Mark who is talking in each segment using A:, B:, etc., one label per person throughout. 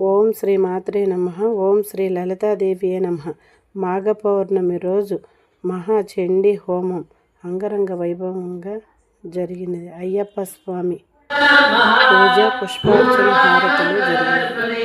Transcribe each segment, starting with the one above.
A: ఓం శ్రీ మాత్రే నమ ఓం శ్రీ లలితాదేవియే నమ. మాఘ పౌర్ణమి రోజు మహాచండీ హోమం అంగరంగ వైభవంగా జరిగినది అయ్యప్ప స్వామి పూజ పుష్పార్చన హారతులు జరిగినది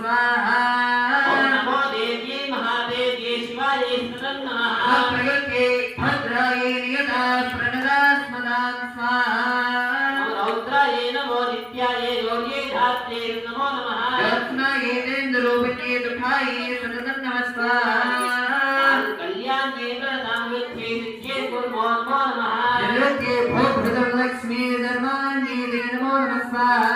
B: నేంద్రూపితే దుఃఖాయే సతతం నమస్వాహా
C: కళ్యాణే ప్రణామ విద్యే నిత్యే కుర్మో నమో నమః
B: నిరుత్యే భోగృతం లక్ష్మీ ధర్మాణ్యే దే నమో నమస్వాహా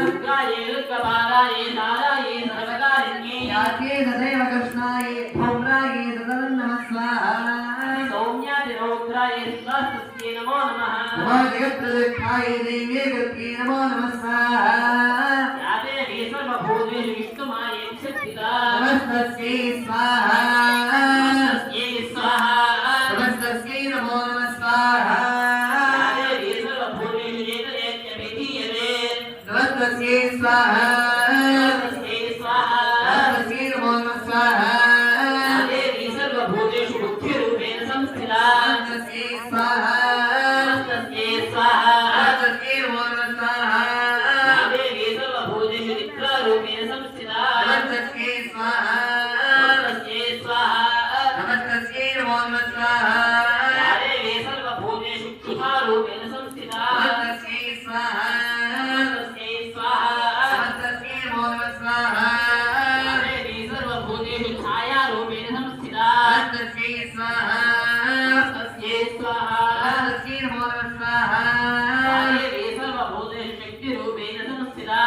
C: దుర్గాయే దుర్గపారాయే నారాయే సర్వకారిణ్యే
B: యాతే తదేవ కృష్ణాయే భౌమ్రాయే తదం నమస్వాహా
C: సౌమ్యాది రౌద్రాయే స్వాస్తస్యై నమో నమః
B: నమో జగత్ప్రదక్షాయే దేవ్యే గత్యే నమో నమస్తస్యై స్వాహా.
C: నమస్తస్యై స్వాహా.
B: నమస్తస్యై నమో నమస్వాహా.
C: యాతే హే సర్వభూతేషు ఏతదేత్యభిధీయతే
B: నమస్తస్యై స్వాహా.
C: నమస్తస్యై స్వాహా
B: నమస్తస్యై నమో నమస్వాహా.
C: యాతే హే సర్వభూతేషు బుద్ధిరూపేణ సంస్థితా
B: నమస్తస్యై స్వాహా.
C: సంస్థితా
B: నమస్తస్యై స్వాహా
C: నమస్తస్యై స్వాహా
B: నమస్తస్యై నమో నమస్వాహా
C: యాతే హే సర్వభూతేషు శక్తిరూపేణ సంస్థితా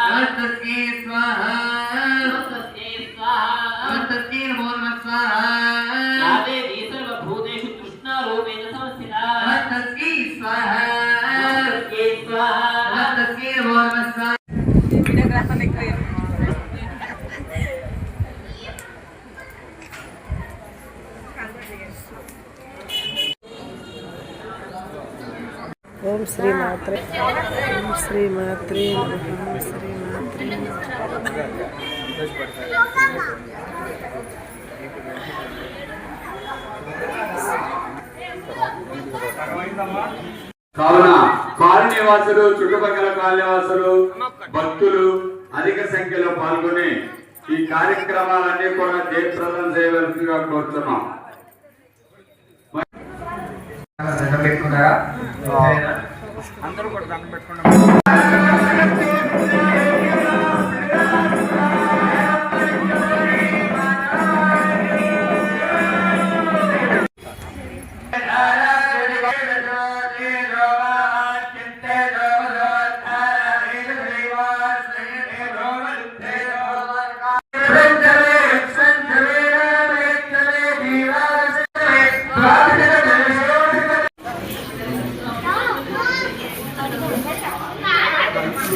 A: ఓం శ్రీ మాత్రే ఓం శ్రీ మాత్రే శ్రీ మాత్రే
D: కావున కాలనీ వాసులు చుట్టుపక్కల కాలనీ వాసులు భక్తులు అధిక సంఖ్యలో పాల్గొని ఈ కార్యక్రమాలన్నీ కూడా జయప్రదం చేయవలసిందిగా కోరుతున్నాం.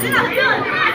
B: 知
E: 道的，知道。